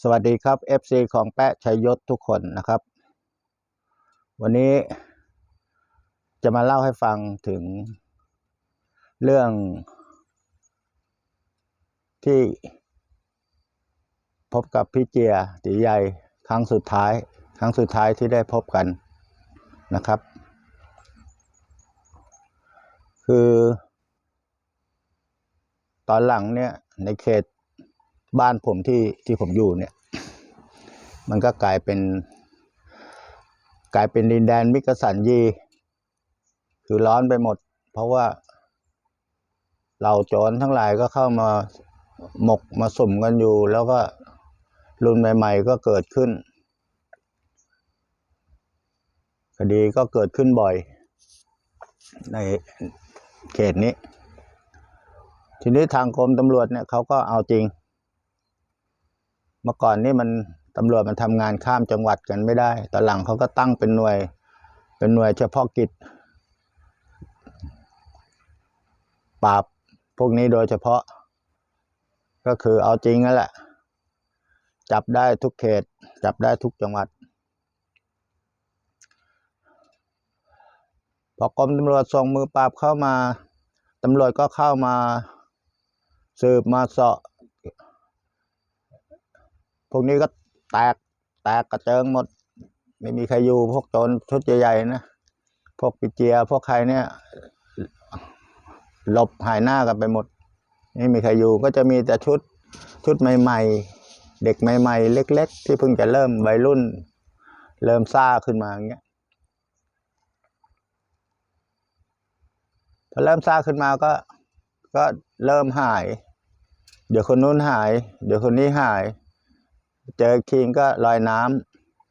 สวัสดีครับ FC ของแปะชัยยศทุกคนนะครับ วันนี้จะมาเล่าให้ฟังถึงเรื่องที่พบกับพี่เจียตีใหญ่ครั้งสุดท้าย ครั้งสุดท้ายที่ได้พบกันนะครับ คือ ตอนหลังเนี่ยในเขต บ้านผมที่ที่ผมอยู่เนี่ย มันก็กลายเป็น กลายเป็นดินแดนมิกสันยี คือร้อนไปหมด เพราะว่าเราจรทั้งหลายก็เข้ามาหมกมาสุ่มกันอยู่ แล้วก็รุ่นใหม่ ๆ ก็เกิดขึ้น คดีก็เกิดขึ้นบ่อย ในเขตนี้ ทีนี้ทางกรมตำรวจเนี่ยเขาก็เอาจริง เมื่อก่อนนี่มันตำรวจมันทำงานข้ามจังหวัดกันไม่ได้ ตอนหลังเขาก็ตั้งเป็นหน่วย เป็นหน่วยเฉพาะกิจ ปราบพวกนี้โดยเฉพาะ ก็คือเอาจริงนั่นแหละ จับได้ทุกเขต จับได้ทุกจังหวัด พอกรมตำรวจส่งมือปราบเข้ามาตำรวจก็เข้ามา สืบมาเสาะ พวกนี้ก็แตกแตกกระเจิงหมด ไม่มีใครอยู่พวกโจรชุดใหญ่ๆนะพวกปิเจียพวกใครเนี่ยหลบหายหน้ากันไปหมด ไม่มีใครอยู่ก็จะมีแต่ชุดชุดใหม่ ๆ เด็กใหม่ ๆ เล็ก ๆ ที่เพิ่งจะเริ่มวัยรุ่น เริ่มซ่าขึ้นมาอย่างเงี้ยพอเริ่มซ่าขึ้นมาก็ก็เริ่มหาย เดี๋ยวคนนู้นหาย เดี๋ยวคนนี้หาย เจอคิงก็ลอยน้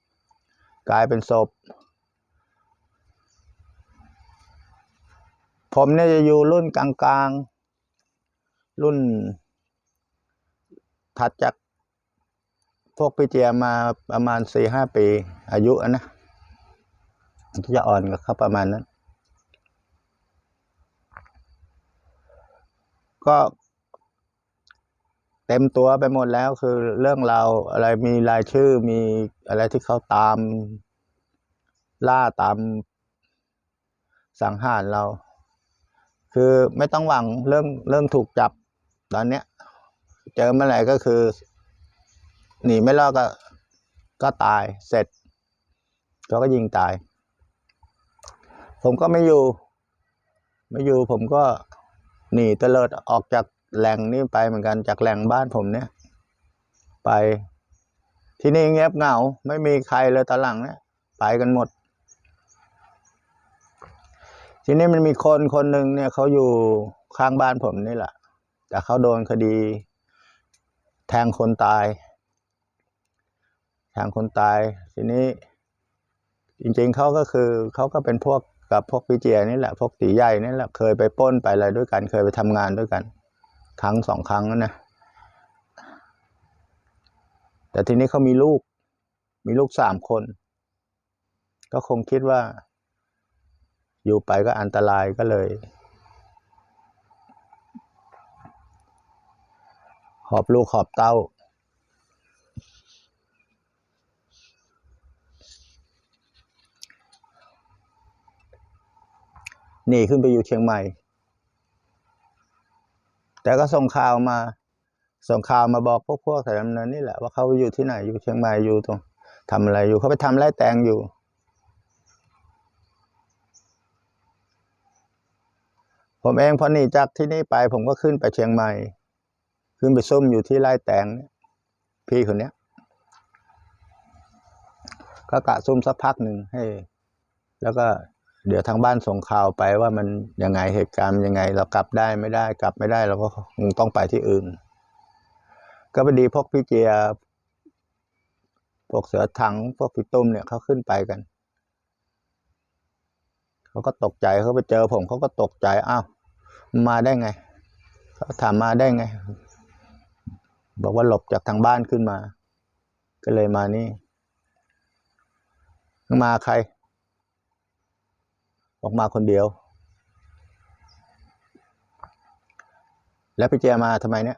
ำกลายเป็นศพ ผมเนี่ยจะอยู่รุ่นกลางๆ รุ่น ถัดจากพวกพี่เจียมาประมาณสี่ห้าปี อายุอะนะจะอ่อนกับเขาประมาณนั้นก็ เต็มตัวไปหมดแล้วคือเรื่องราวอะไรมีรายชื่อมีอะไรที่เขาตาม ล่าตามสังหารเรา คือไม่ต้องหวังเรื่องเรื่องถูกจับตอนเนี้ย เจอเมื่อไหร่ก็คือ หนีไม่รอดก็ ก็ตายเสร็จเขาก็ยิงตาย ผมก็ไม่อยู่ ไม่อยู่ผมก็หนีเตลิดออกจาก แหล่งนี้ไปเหมือนกันจากแหล่งบ้านผมเนี่ย ไป ที่นี่เงียบเหงา ไม่มีใครเลยตอนหลังเนี่ยไปกันหมด ที่นี้มันมีคนคนหนึ่งเนี่ยเขาอยู่ข้างบ้านผมนี่แหละ แต่เขาโดนคดี แทงคนตาย แทงคนตาย ทีนี้ จริงๆเขาก็คือเขาก็เป็นพวกกับพวกพี่เจียนี่แหละ พวกตีใหญ่นี่แหละ เคยไปป้นไปอะไรด้วยกัน เคยไปทำงานด้วยกัน ครั้งสองครั้งแล้วนะ แต่ทีนี้เขามีลูก มีลูกสามคน ก็คงคิดว่า อยู่ไปก็อันตรายก็เลย หอบลูกหอบเต้าหนีขึ้นไปอยู่เชียงใหม่ แต่ก็ส่งข่าวมา ส่งข่าวมาบอกพวกพวกแถวนั้นนี่แหละว่าเขาอยู่ที่ไหนอยู่เชียงใหม่อยู่ตรงทำอะไรอยู่เขาไปทำไร่แตงอยู่ ผมเองพอหนีจากที่นี่ไป ผมก็ขึ้นไปเชียงใหม่ ขึ้นไปซุ่มอยู่ที่ไร่แตงนี่ยพี่คนเนี้ยก็กะซุ่มสักพักหนึ่งให้ แล้วก็ เดี๋ยวทางบ้านส่งข่าวไปว่ามันยังไงเหตุการณ์ยังไง เรากลับได้ไม่ได้กลับไม่ได้เราก็คงต้องไปที่อื่น ก็พอดีพวกพี่เจียพวกเสือถังพวกพี่ตุ้มเนี่ยเขาขึ้นไปกันเขาก็ตกใจเขาไปเจอผมเขาก็ตกใจอ้าวมาได้ไงเขาถามมาได้ไง บอกว่าหลบจากทางบ้านขึ้นมา ก็เลยมานี่ มาใคร ออกมาคนเดียว แล้วพี่เจมาทำไมเนี่ย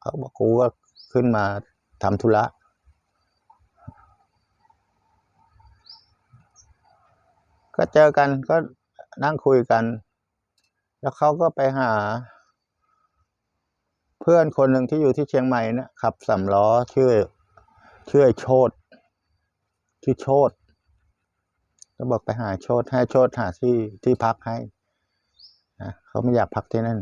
เขาบอกกูก็ขึ้นมาทำธุระก็เจอกันก็นั่งคุยกัน แล้วเขาก็ไปหา เพื่อนคนหนึ่งที่อยู่ที่เชียงใหม่นะขับสำล้อชื่อชื่อโชดชื่อโชด ก็บอกไปหาโชดให้โชดหาที่ที่พักให้นะเขาไม่อยากพักที่นั่น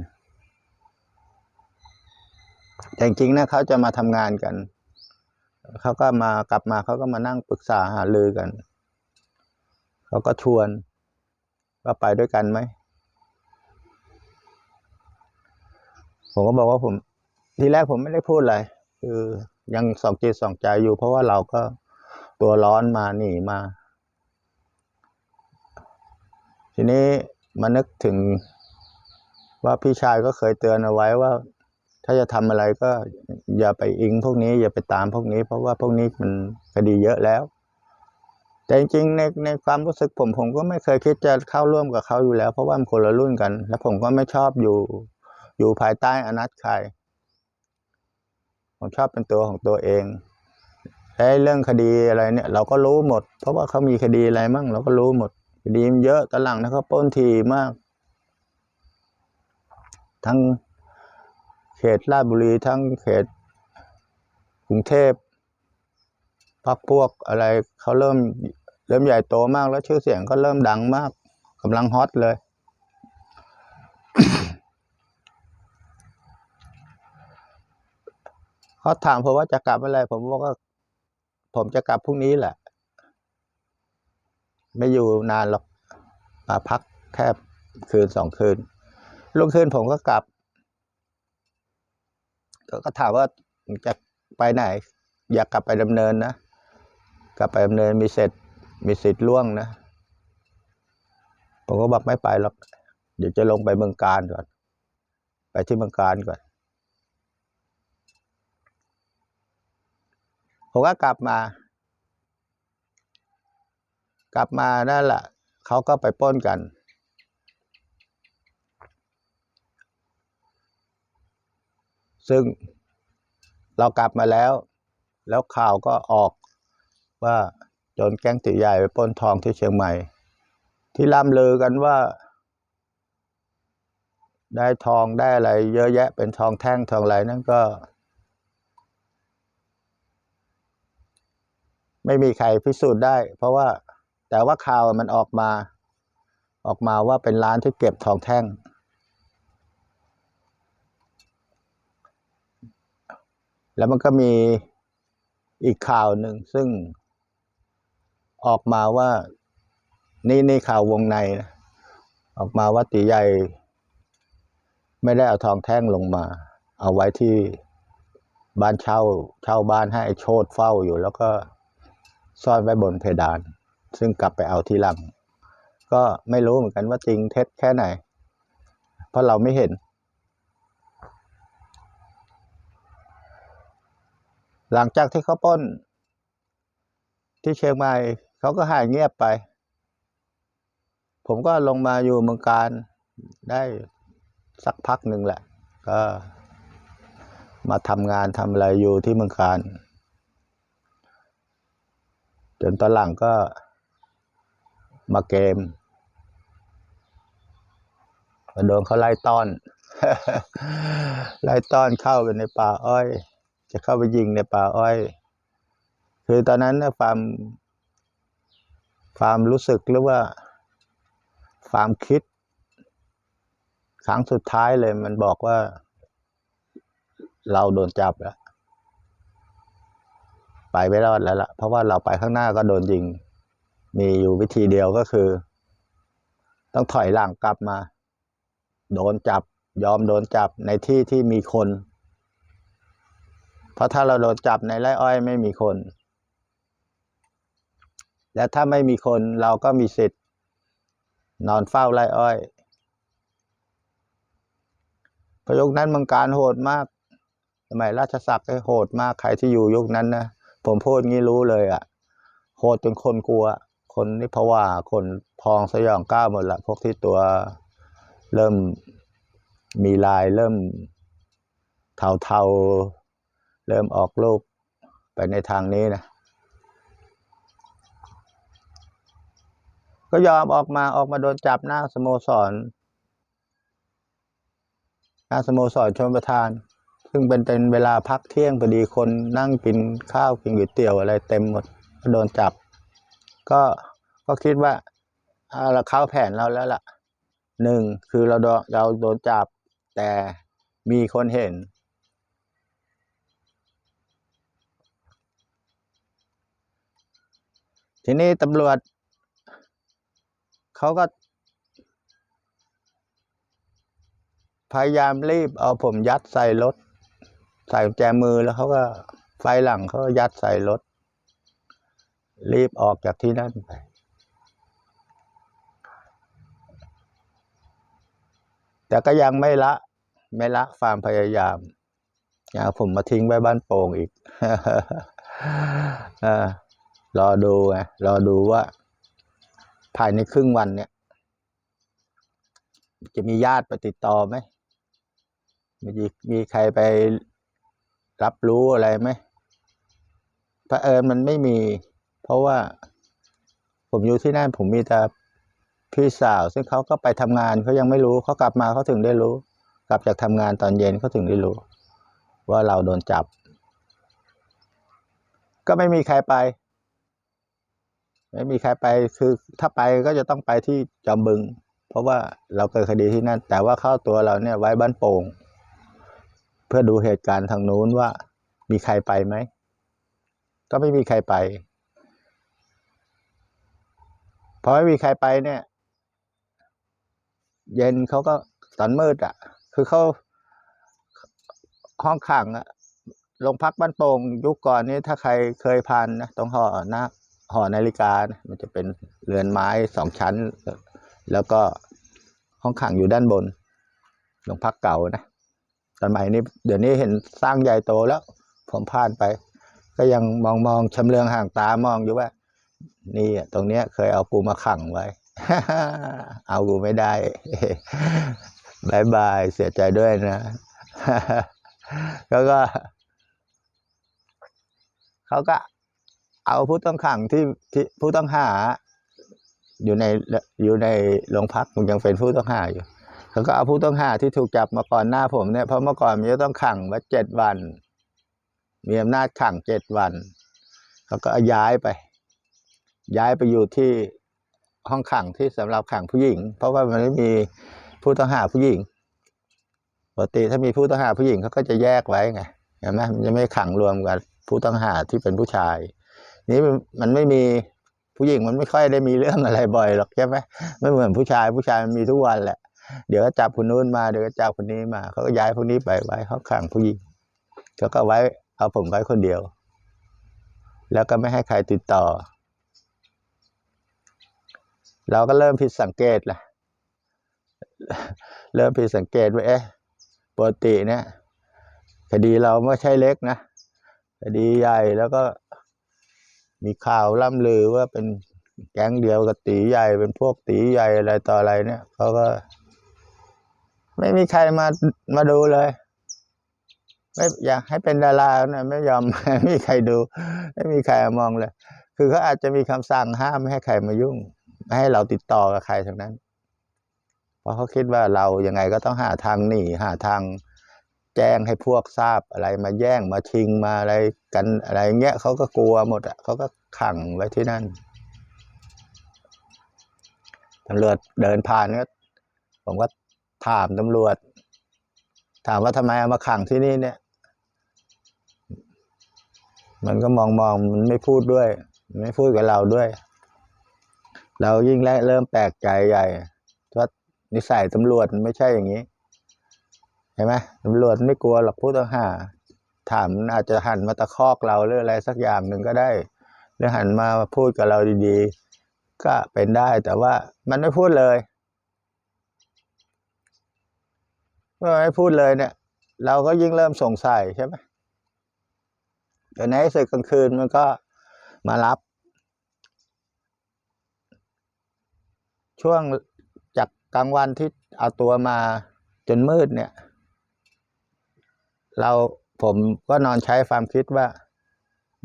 แต่จริงๆนะเขาจะมาทำงานกัน เขาก็มากลับมาเขาก็มานั่งปรึกษาหารือกัน เขาก็ชวนว่าไปด้วยกันไหม ผมก็บอกว่าผม ทีแรกผมไม่ได้พูดอะไร คือยังสองจิตสองใจอยู่ เพราะว่าเราก็ตัวร้อนมาหนีมา ทีนี้มานึกถึงว่าพี่ชายก็เคยเตือนเอาไว้ว่า ถ้าจะทำอะไรก็อย่าไปอิงพวกนี้อย่าไปตามพวกนี้ เพราะว่าพวกนี้มันคดีเยอะแล้ว แต่จริงๆในในความรู้สึกผมผมก็ไม่เคยคิดจะเข้าร่วมกับเขาอยู่แล้ว เพราะว่ามันคนละรุ่นกัน แล้วผมก็ไม่ชอบอยู่อยู่ภายใต้อนัตใครผมชอบเป็นตัวของตัวเองและเรื่องคดีอะไรเนี่ย เราก็รู้หมด เพราะว่าเขามีคดีอะไรมั่งเราก็รู้หมด ดีมันเยอะตอนหลังนะเขาปล้นทีมาก ทั้งเขตราชบุรีทั้งเขตกรุงเทพพักพวกอะไรเขาเริ่มเริ่มใหญ่โตมากแล้วชื่อเสียงก็เริ่มดังมากกำลังฮอตเลย เขาถามผมว่าจะกลับเมื่อไรผมบอกว่า ผมจะกลับพรุ่งนี้แหละ ไม่อยู่นานหรอกมาพักแค่คืนสองคืนลุกคืนผมก็กลับก็ก็ถามว่าจะไปไหน อยากกลับไปดำเนินนะ กลับไปดำเนินมีเสร็จมีสิทธิ์ล่วงนะ ผมก็บอกไม่ไปหรอก เดี๋ยวจะลงไปเมืองการก่อน ไปที่เมืองการก่อน ผมก็กลับมา กลับมานั่นแหละเขาก็ไปป้นกัน ซึ่งเรากลับมาแล้ว แล้วข่าวก็ออกว่าโจนแก๊งตีใหญ่ไปป้นทองที่เชียงใหม่ ที่ล่ำลือกันว่า ได้ทองได้อะไร เยอะแยะเป็นทองแท่งทองอะไรนั่นก็ ไม่มีใครพิสูจน์ได้ เพราะว่า แต่ว่าข่าวมันออกมา ออกมาว่าเป็นร้านที่เก็บทองแท่ง แล้วมันก็มีอีกข่าวหนึ่งซึ่งออกมาว่านี่นี่ข่าววงในนะออกมาว่าตีใหญ่ไม่ได้เอาทองแท่งลงมา เอาไว้ที่บ้านเช่าเช่าบ้านให้ไอ้โชดเฝ้าอยู่ แล้วก็ซ่อนไว้บนเพดาน ซึ่งกลับไปเอาทีหลัง ก็ไม่รู้เหมือนกันว่าจริงเท็จแค่ไหน เพราะเราไม่เห็น หลังจากที่เขาป้น ที่เชียงใหม่เขาก็หายเงียบไป ผมก็ลงมาอยู่เมืองการได้สักพักหนึ่งแหละ ก็มาทำงานทำอะไรอยู่ที่เมืองการจนตอนหลังก็ มาเกมมาโดนเขาไล่ต้อน ไล่ต้อนเข้าไปในป่าอ้อย จะเข้าไปยิงในป่าอ้อย คือตอนนั้นนะความ ความรู้สึกหรือว่า ความคิด ครั้งสุดท้ายเลยมันบอกว่า เราโดนจับแล้ว ไปไม่รอดแล้วล่ะ เพราะว่าเราไปข้างหน้าก็โดนยิง มีอยู่วิธีเดียวก็คือ ต้องถอยหลังกลับมา โดนจับยอมโดนจับในที่ที่มีคน เพราะถ้าเราโดนจับในไร่อ้อยไม่มีคน และถ้าไม่มีคนเราก็มีสิทธิ์ นอนเฝ้าไร่อ้อยประยุคนั้นมืองการโหดมาก สมัยราชศักดิ์โหดมากใครที่อยู่ยุคนั้นนะผมพูดงี้รู้เลยอะ่ะ โหดจนคนกลัว คนนี่เพราะว่าคนพองสยองก้าวหมดละพวกที่ตัวเริ่มมีลายเริ่มเทาเทาเริ่มออกลูกไปในทางนี้นะก็ยอมออกมาออกมาโดนจับหน้าสโมสร หน้าสโมสรชมประทาน ซึ่งเป็นเป็นเวลาพักเที่ยงพอดีคนนั่งกินข้าวกินก๋วยเตี๋ยวอะไรเต็มหมดก็โดนจับ ก็ก็คิดว่าเราเข้าแผนเราแล้วล่ะหนึ่งคือเราโดนเราโดนจับแต่มีคนเห็น ทีนี้ตำรวจเขาก็พยายามรีบเอาผมยัดใส่รถ ใส่แจมือแล้วเขาก็ไฟหลังเขายัดใส่รถ รีบออกจากที่นั่นไป แต่ก็ยังไม่ละ ไม่ละความพยายามอยากเอาผมมาทิ้งไว้บ้านโป่งอีกเออรอดูไงรอดูว่า ภายในครึ่งวันเนี่ย จะมีญาติไปติดต่อไหมมีมีใครไปรับรู้อะไรไหมพระเอิญมันไม่มี เพราะว่าผมอยู่ที่นั่นผมมีแต่พี่สาว ซึ่งเขาก็ไปทำงานเขายังไม่รู้เขากลับมาเขาถึงได้รู้ กลับจากทำงานตอนเย็นเขาถึงได้รู้ ว่าเราโดนจับ ก็ไม่มีใครไป ไม่มีใครไปคือถ้าไปก็จะต้องไปที่จอมบึง เพราะว่าเราเกิดคดีที่นั่น แต่ว่าเข้าตัวเราเนี่ยไว้บ้านโป่ง เพื่อดูเหตุการณ์ทางนู้นว่ามีใครไปไหมก็ไม่มีใครไป พอไม่มีใครไปเนี่ย เย็นเขาก็ตอนมืดอะ คือเขาห้องขังอะโรงพักบ้านโป่งยุคก่อนนี้ถ้าใครเคยผ่านนะตรงหอหนะหอนาฬิกานะมันจะเป็นเรือนไม้สองชั้น แล้วก็ห้องขังอยู่ด้านบนโรงพักเก่านะสมัยนี้เดี๋ยวนี้เห็นสร้างใหญ่โตแล้ว ผมผ่านไป ก็ยังมองมองชำเลืองห่างตามองอยู่ว่า นี่อะตรงเนี้ยเคยเอากูมาขังไว้ เอากูไม่ได้บายบายเสียใจด้วยนะ แล้วก็ เขาก็ เอาผู้ต้องขังที่ที่ผู้ต้องหา อยู่ในอยู่ในโรงพักมันยังเป็นผู้ต้องหาอยู่เขาก็เอาผู้ต้องหาที่ถูกจับมาก่อนหน้าผมเนี่ยเพราะเมื่อก่อนมันจะต้องขังไว้เจ็ดวัน มีอำนาจขังเจ็ดวัน เขาก็ย้ายไป ย้ายไปอยู่ที่ห้องขังที่สำหรับขังผู้หญิง เพราะว่ามันไม่มีผู้ต้องหาผู้หญิงปกติถ้ามีผู้ต้องหาผู้หญิงเขาก็จะแยกไว้ไงเห็นไหมมันจะไม่ขังรวมกับผู้ต้องหาที่เป็นผู้ชาย นี้มันมันไม่มีผู้หญิงมันไม่ค่อยได้มีเรื่องอะไรบ่อยหรอกใช่ไหมไม่เหมือนผู้ชายผู้ชายมันมีทุกวันแหละ เดี๋ยวก็จับคนนู้นมาเดี๋ยวก็จับคนนี้มา เขาก็ย้ายพวกนี้ไปไว้ห้องขังผู้หญิงเขาก็ไว้เอาผมไว้คนเดียว แล้วก็ไม่ให้ใครติดต่อ เราก็เริ่มผิดสังเกตแหละเริ่มผิดสังเกตว่าเอ๊ะปกติเนี่ยคดีเราไม่ใช่เล็กนะคดีใหญ่แล้วก็มีข่าวล่ำลือว่าเป็นแก๊งเดียวกับตีใหญ่เป็นพวกตีใหญ่อะไรต่ออะไรเนี่ยเขาก็ ไม่มีใครมามาดูเลย ไม่อยากให้เป็นดารานะไม่ยอมไม่มีใครดู ไม่มีใครมองเลย คือเขาอาจจะมีคำสั่งห้ามไม่ให้ใครมายุ่ง ไม่ให้เราติดต่อกับใครทั้งนั้น เพราะเขาคิดว่าเรายังไงก็ต้องหาทางหนีหาทางแจ้งให้พวกทราบอะไรมาแย่งมาชิงมาอะไรกันอะไรเงี้ยเขาก็กลัวหมดอะเขาก็ขังไว้ที่นั่นตำรวจเดินผ่านก็ผมก็ถามตำรวจ ถามว่าทำไมเอามาขังที่นี่เนี่ย มันก็มองมองมันไม่พูดด้วย ไม่พูดกับเราด้วย เรายิ่งแรกเริ่มแปลกใจใหญ่ว่านิสัยตำรวจไม่ใช่อย่างนี้เห็นไหมตำรวจไม่กลัวหรอกผู้ต้องหา ถามนอาจจะหันมาตะคอกเราหรืออะไรสักอย่างหนึ่งก็ได้ หรือหันมาพูดกับเราดีๆ ก็เป็นได้แต่ว่ามันไม่พูดเลยเมื่อไม่พูดเลยเนี่ย เราก็ยิ่งเริ่มสงสัยใช่ไหมเดี๋ยวในสุดกลางคืนมันก็มารับ ช่วงจากกลางวันที่เอาตัวมาจนมืดเนี่ย เราผมก็นอนใช้ความคิดว่า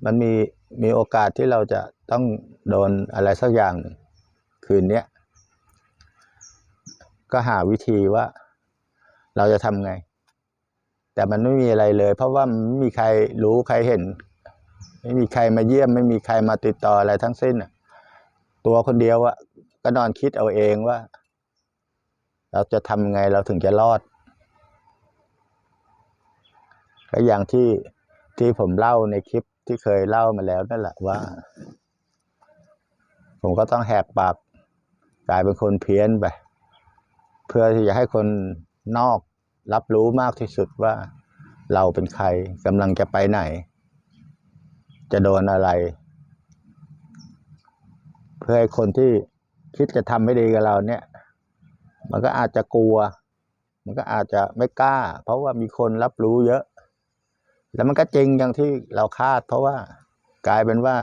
มันมีมีโอกาสที่เราจะต้องโดนอะไรสักอย่างคืนเนี้ยก็หาวิธีว่าเราจะทำไง แต่มันไม่มีอะไรเลย เพราะว่าไม่มีใครรู้ใครเห็น ไม่มีใครมาเยี่ยม ไม่มีใครมาติดต่ออะไรทั้งสิ้นตัวคนเดียวอะ ก็นอนคิดเอาเองว่า เราจะทำไงเราถึงจะรอดก็อย่างที่ที่ผมเล่าในคลิปที่เคยเล่ามาแล้วนั่นแหละว่า ผมก็ต้องแหกปากกลายเป็นคนเพี้ยนไปเพื่อที่จะให้คนนอกรับรู้มากที่สุดว่าเราเป็นใครกำลังจะไปไหน จะโดนอะไร เพื่อให้คนที่ คิดจะทำไม่ดีกับเราเนี่ย มันก็อาจจะกลัว มันก็อาจจะไม่กล้า เพราะว่ามีคนรับรู้เยอะ แล้วมันก็จริงอย่างที่เราคาด เพราะว่ากลายเป็นว่า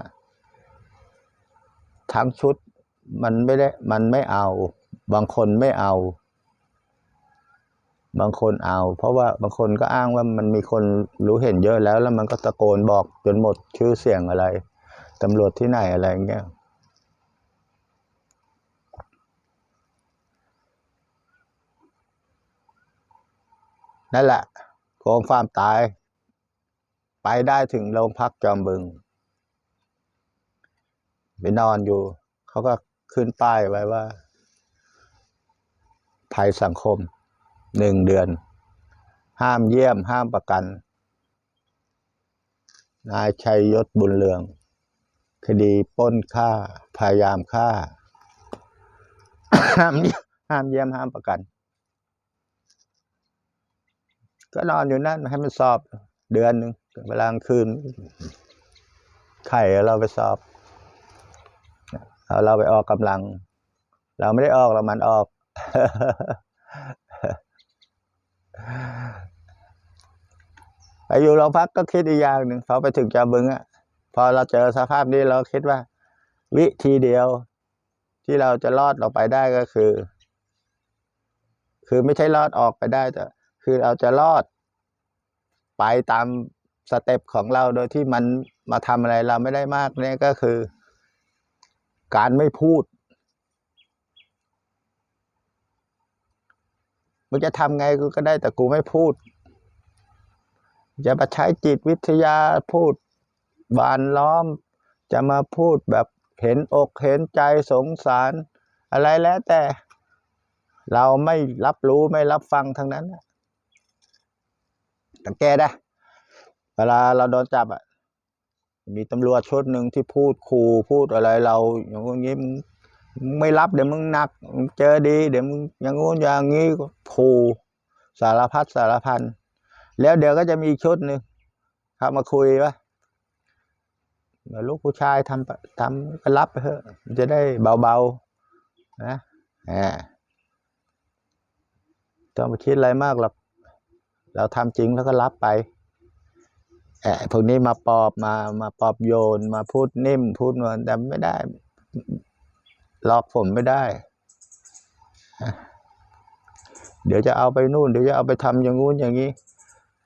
ทั้งชุดมันไม่ได้ มันไม่เอา บางคนไม่เอา บางคนเอา เพราะว่าบางคนก็อ้างว่ามันมีคนรู้เห็นเยอะแล้ว แล้วมันก็ตะโกนบอกจนหมดชื่อเสียงอะไรตำรวจที่ไหนอะไรอย่างเงี้ย นั่นแหละโกงความตาย ไปได้ถึงโรงพักจอมบึง ไปนอนอยู่ เขาก็ขึ้นป้ายไว้ว่า ภัยสังคมหนึ่งเดือน ห้ามเยี่ยมห้ามประกัน นายชัยยศบุญเรือง คดีป้นฆ่า พยายามฆ่า ห้ามห้ามเยี่ยมห้ามประกัน ก็นอนอยู่นั่นให้มันสอบเดือนหนึ่งเวลากลางคืน ไข่เราไปสอบเอาเราไปออกกำลัง เราไม่ได้ออกเรามันออก ไปอยู่โรงพักก็คิดอีกอย่างหนึ่งพอไปถึงจอมบึงอะพอเราเจอสภาพนี้เราคิดว่า วิธีเดียวที่เราจะรอดออกไปได้ก็คือ คือไม่ใช่รอดออกไปได้แต่คือเราจะรอด ไปตามสเต็ปของเราโดยที่มันมาทำอะไรเราไม่ได้มากเนี่ยก็คือ การไม่พูดมึงจะทำไงกูก็ได้แต่กูไม่พูดจะมาใช้จิตวิทยาพูดบานล้อม จะมาพูดแบบเห็นอกเห็นใจสงสาร อะไรแล้วแต่ เราไม่รับรู้ไม่รับฟังทั้งนั้นนะ สังเกตนะเวลาเราโดนจับอะ มีตำรวจชุดหนึ่งที่พูดขู่พูดอะไรเราอย่างงี้มึงไม่รับเดี๋ยวมึงหนักมึงเจอดี เดี๋ยวมึงอย่างงู้นอย่างงี้ขู่สารพัดสารพันแล้วเดี๋ยวก็จะมีชุดหนึ่งเข้ามาคุยว่าลูกผู้ชายทำทำก็รับไปเถอะจะได้เบาๆนะอ่าต้องไปคิดอะไรมากหรอก เราทำจริงแล้วก็รับไปแอบพวกนี้มาปอบมามาปอบโยนมาพูดนิ่ม พูดนวลแต่ไม่ได้หลอกผมไม่ได้ เดี๋ยวจะเอาไปนู่นเดี๋ยวจะเอาไปทำอย่างงู้นอย่างนี้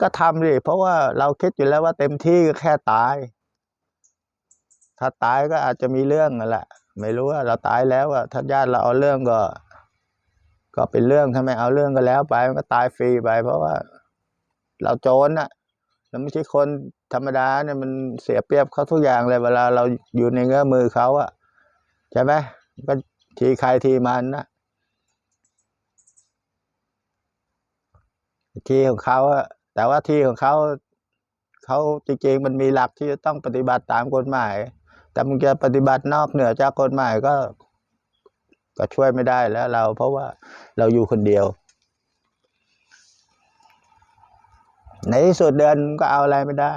ก็ทำดิเพราะว่าเราคิดอยู่แล้วว่าเต็มที่ก็แค่ตาย ถ้าตายก็อาจจะมีเรื่องนั่นแหละไม่รู้ว่าเราตายแล้วอะถ้าญาติเราเอาเรื่องก็ ก็เป็นเรื่องถ้าไมเอาเรื่องก็แล้วไปมันก็ตายฟรีไป เพราะว่า เราโจรน่ะเราไม่ใช่คนธรรมดาเนี่ยมันเสียเปรียบเขาทุกอย่างเลยเวลาเราอยู่ในเงื้อมือเขาอะใช่ไหมก็ทีใครทีมันนะทีของเขาอะแต่ว่าทีของเขาเขาจริงๆมันมีหลักที่จะต้องปฏิบัติตามกฎหมาย แต่มึงจะปฏิบัตินอกเหนือจากกฎหมายก็ ก็ช่วยไม่ได้แล้วเราเพราะว่าเราอยู่คนเดียว ในที่สุดเดือนก็เอาอะไรไม่ได้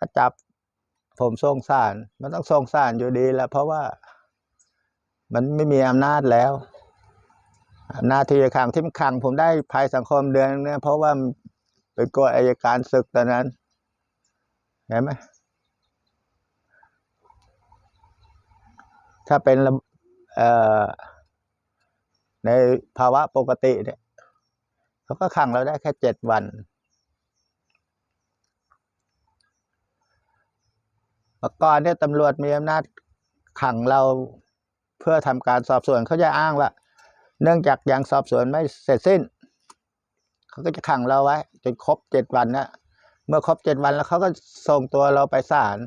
ก็จับผมส่งสาร มันต้องส่งสารอยู่ดีแล้ว เพราะว่ามันไม่มีอำนาจแล้วอำนาจที่จะขังที่มันขัง ผมได้ภายสังคมเดือนเนี่ยเพราะว่าเป็นกฎอายการศึกตอนนั้นเห็นไหมถ้าเป็นในภาวะปกติเนี่ย เขาก็ขังเราได้แค่เจ็ดวันเมื่อก่อนเนี่ยตำรวจมีอำนาจขังเราเพื่อทำการสอบสวนเขาจะอ้างว่าเนื่องจากยังสอบสวนไม่เสร็จสิ้น เขาก็จะขังเราไว้จนครบเจ็ดวันนะเมื่อครบเจ็ดวันแล้วเขาก็ส่งตัวเราไปศาล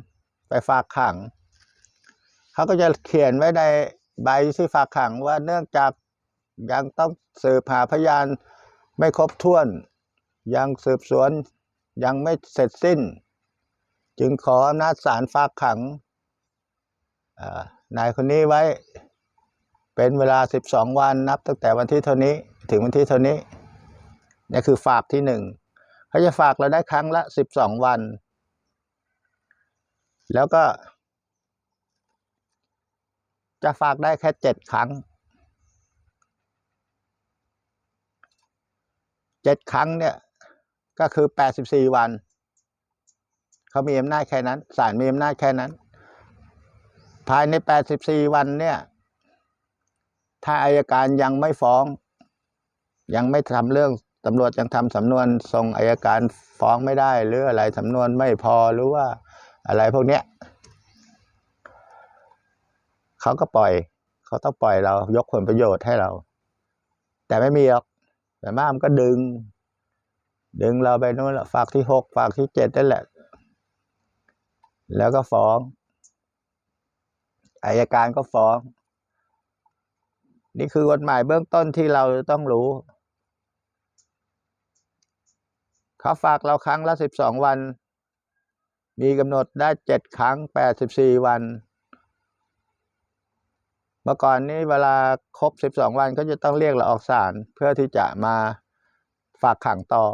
ไปฝากขัง เขาก็จะเขียนไว้ในใบที่ฝากขังว่าเนื่องจากยังต้องสืบหาพยาน ไม่ครบถ้วน ยังสืบสวนยังไม่เสร็จสิ้น จึงขออำนาจศาลฝากขังนายคนนี้ไว้เป็นเวลา 12 วันนับ ตั้งแต่วันที่เท่านี้ถึงวันที่เท่านี้นี่คือฝากที่หนึ่งเขาจะฝากเราได้ครั้งละ 12 วัน แล้วก็ จะฝากได้แค่เจ็ดครั้ง เจ็ดครั้งเนี่ย ก็คือแปดสิบสี่วัน เขามีอำนาจแค่นั้นศาลมีอำนาจแค่นั้น ภายในแปดสิบสี่วันเนี่ย ถ้าอายการยังไม่ฟ้อง ยังไม่ทำเรื่องตำรวจยังทำสำนวนส่งอายการฟ้องไม่ได้ หรืออะไรสำนวนไม่พอหรือว่าอะไรพวกเนี้ยเขาก็ปล่อย เขาต้องปล่อยเรายกผลประโยชน์ให้เรา แต่ไม่มีหรอก แต่มามันก็ดึง ดึงเราไปนู้นละฝากที่หกฝากที่เจ็ดนั่นแหละ แล้วก็ฟ้องอายการก็ฟ้อง นี่คือกฎหมายเบื้องต้นที่เราต้องรู้เขาฝากเราครั้งละสิบสองวัน มีกำหนดได้เจ็ดครั้งแปดสิบสี่วัน เมื่อก่อนนี้เวลาครบสิบสองวันก็จะต้องเรียกเราออกศาลเพื่อที่จะมาฝากขังต่อ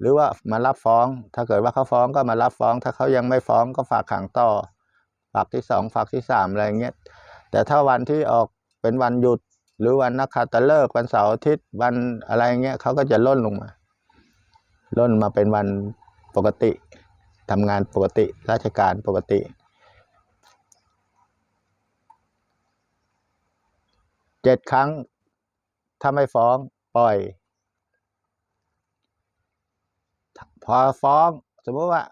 หรือว่ามารับฟ้อง ถ้าเกิดว่าเขาฟ้องก็มารับฟ้อง ถ้าเขายังไม่ฟ้องก็ฝากขังต่อ ฝากที่สองฝากที่สามอะไรเงี้ยแต่ถ้าวันที่ออกเป็นวันหยุด หรือวันนักขัตฤกษ์วันเสาร์อาทิตย์วันอะไรเงี้ยเขาก็จะล่นลงมาล่นมาเป็นวันปกติทำงานปกติราชการปกติ เจ็ดครั้ง ถ้าไม่ฟ้องปล่อย พอฟ้อง สมมติว่า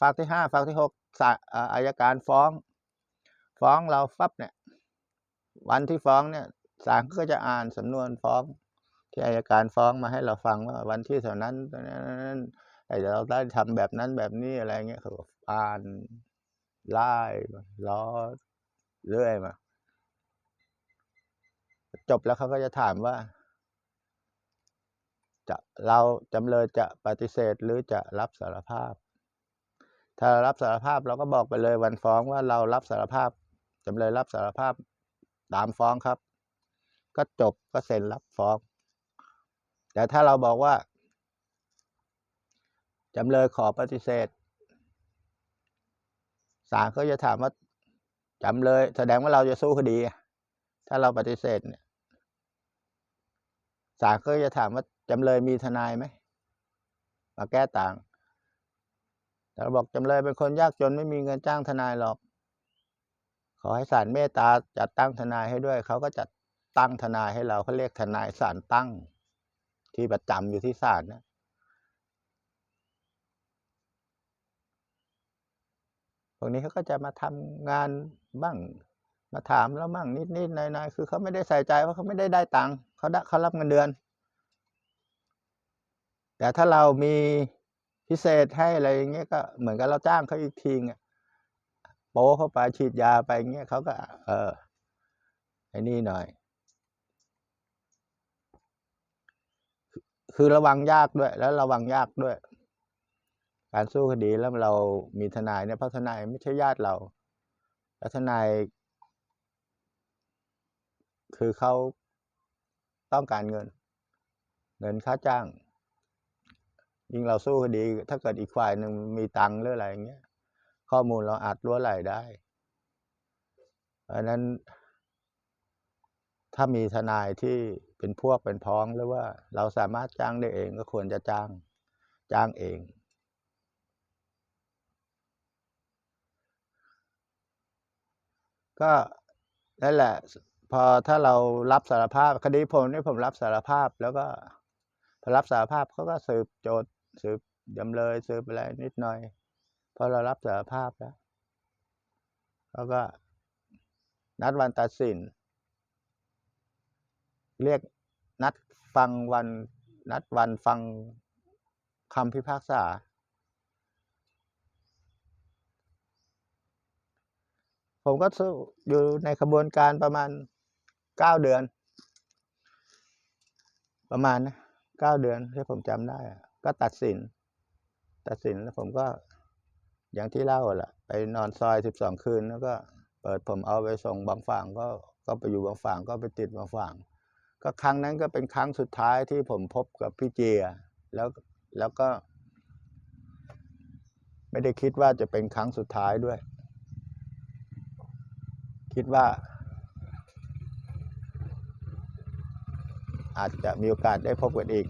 ฝากที่ห้าฝากที่หกอายการฟ้อง ฟ้องเราฟับเนี่ย วันที่ฟ้องเนี่ยศาลก็จะอ่านสำนวนฟ้อง ที่อายการฟ้องมาให้เราฟังว่า วันที่เท่านั้นตอนนั้นไอ้เราได้ทำแบบนั้นแบบนี้อะไรเงี้ยเขาอ่านไล่ล้อเรื่อยมา จบแล้วเขาก็จะถามว่า จะเราจำเลยจะปฏิเสธหรือจะรับสารภาพ ถ้ารับสารภาพเราก็บอกไปเลยวันฟ้องว่าเรารับสารภาพจำเลยรับสารภาพตามฟ้องครับ ก็จบก็เซ็นรับฟ้อง แต่ถ้าเราบอกว่าจำเลยขอปฏิเสธศาลก็จะถามว่าจำเลย แสดงว่าเราจะสู้คดี ถ้าเราปฏิเสธเนี่ย ศาลก็จะถามว่าจำเลยมีทนายไหมมาแก้ต่างแต่เราบอกจำเลยเป็นคนยากจนไม่มีเงินจ้างทนายหรอก ขอให้ศาลเมตตาจัดตั้งทนายให้ด้วย เขาก็จัดตั้งทนายให้เราเขาเรียกทนายศาลตั้ง ที่ประจำอยู่ที่ศาลนะพวกนี้เขาก็จะมาทำงานบ้าง มาถามแล้วบ้างนิดๆหน่อยๆคือเขาไม่ได้ใส่ใจว่าเขาไม่ได้ได้ตังค์เขาได้เขารับเงินเดือน แต่ถ้าเรามีพิเศษให้อะไรอย่างเงี้ยก็เหมือนกับเราจ้างเขาอีกทีไงโป้เข้าไปฉีดยาไปเงี้ยเขาก็ เออไอ้นี่หน่อย คือระวังยากด้วย แล้วระวังยากด้วย การสู้คดีแล้วเรามีทนายเนี่ยเพราะทนายไม่ใช่ญาติเราแล้วทนาย คือเขาต้องการเงิน เงินค่าจ้าง ยิ่งเราสู้คดี ถ้าเกิดอีกฝ่ายหนึ่งมีตังค์หรืออะไรอย่างเงี้ย ข้อมูลเราอาจรั่วไหลได้เพราะฉะนั้น ถ้ามีทนายที่เป็นพวกเป็นพ้องหรือว่า เราสามารถจ้างได้เองก็ควรจะจ้าง จ้างเองก็นั่นแหละ พอถ้าเรารับสารภาพคดีผมนี่ผมรับสารภาพแล้วก็พอรับสารภาพเขาก็สืบโจทย์สืบจำเลยสืบอะไรนิดหน่อยพอเรารับสารภาพแล้วเขาก็ นัดวันตัดสิน เรียกนัดฟังวัน นัดวันฟังคำพิพากษา ผมก็อยู่ในกระบวนการประมาณ เก้าเดือน ประมาณนะเก้าเดือนที่ผมจำได้ ก็ตัดสิน ตัดสินแล้วผมก็ อย่างที่เล่าแหละไปนอนซอยสิบสองคืนแล้วก็ เปิดผมเอาไปส่งบางฝั่งก็ก็ไปอยู่บางฝั่งก็ไปติดบางฝั่งก็ครั้งนั้นก็เป็นครั้งสุดท้ายที่ผมพบกับพี่เจีย แล้วแล้วก็ ไม่ได้คิดว่าจะเป็นครั้งสุดท้ายด้วย คิดว่า อาจจะมีโอกาสได้พบกันอีก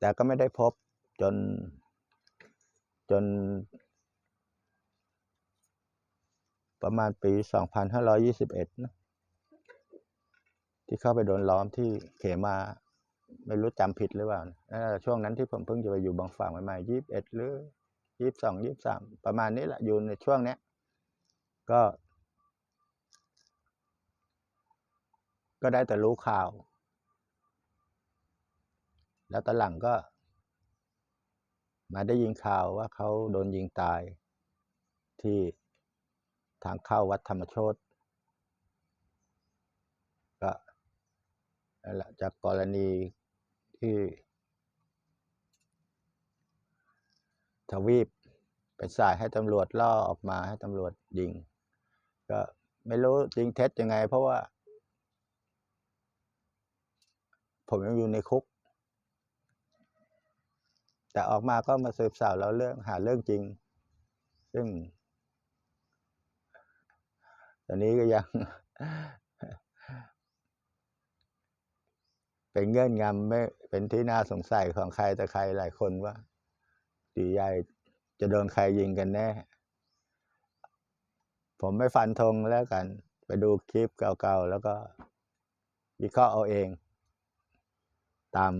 แต่ก็ไม่ได้พบจนจน ประมาณปี 2521 นะ ที่เข้าไปโดนล้อมที่เขมา ไม่รู้จำผิดหรือเปล่าน่าจะช่วงนั้นที่ผมเพิ่งจะไปอยู่บางฝั่งใหม่ๆยี่สิบเอ็ดหรือยี่สิบสองยี่สิบสามประมาณนี้แหละอยู่ในช่วงเนี้ยก็ ก็ได้แต่รู้ข่าว แล้วตอนหลังก็ มาได้ยินข่าวว่าเขาโดนยิงตายที่ทางเข้าวัดธรรมโชตก็นั่นแหละจากกรณีที่ ทวีปไปสายให้ตำรวจล่อออกมาให้ตำรวจยิง ก็ไม่รู้จริงเท็จยังไง เพราะว่า ผมยังอยู่ในคุก แต่ออกมาก็มาสืบสาวแล้วเรื่องหาเรื่องจริง ซึ่ง ตอนนี้ก็ยัง เป็นเงื่อนงำไม่เป็นที่น่าสงสัยของใครแต่ใครหลายคนว่าตีใหญ่จะโดนใครยิงกันแน่ ผมไม่ฟันธงแล้วกัน ไปดูคลิปเก่าๆ แล้วก็วิเคราะห์เอาเอง ตาม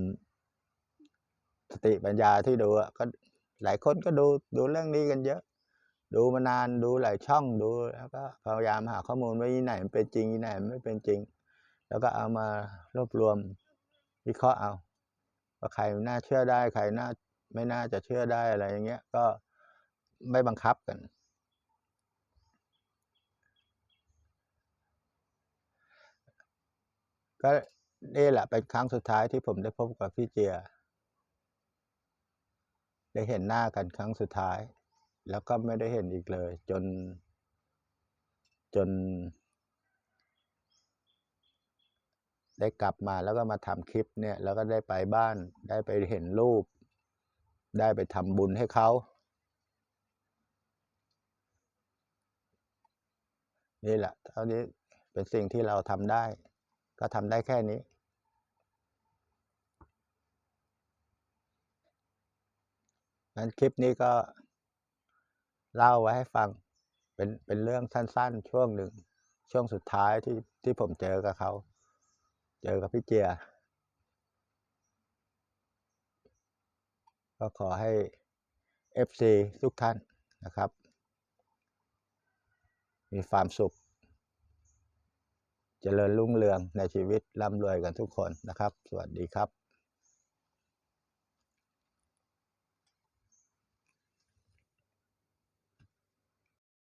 สติปัญญาที่ดูอะก็หลายคนก็ดูดูเรื่องนี้กันเยอะ ดูมานานดูหลายช่องดูแล้วก็พยายามหาข้อมูลว่าที่ไหนมันเป็นจริงที่ไหนมันไม่เป็นจริง แล้วก็เอามารวบรวมวิเคราะห์เอา ว่าใครน่าเชื่อได้ใครน่าไม่น่าจะเชื่อได้อะไรอย่างเงี้ยก็ไม่บังคับกัน ก็ นี่แหละเป็นครั้งสุดท้ายที่ผมได้พบกับพี่เจีย ได้เห็นหน้ากันครั้งสุดท้าย แล้วก็ไม่ได้เห็นอีกเลย จน จน ได้กลับมาแล้วก็มาทำคลิปเนี่ย แล้วก็ได้ไปบ้าน ได้ไปเห็นรูป ได้ไปทำบุญให้เขานี่แหละเท่านี้เป็นสิ่งที่เราทำได้ ก็ทำได้แค่นี้งั้นคลิปนี้ก็เล่าไว้ให้ฟัง เป็นเป็นเรื่องสั้นๆ ช่วงหนึ่ง ช่วงสุดท้ายที่ที่ผมเจอกับเขา เจอกับพี่เจีย ก็ขอให้ FC ทุกท่านนะครับ มีความสุข เจริญรุ่งเรืองในชีวิตร่ำรวยกันทุกคนนะครับ สวัสดีครับ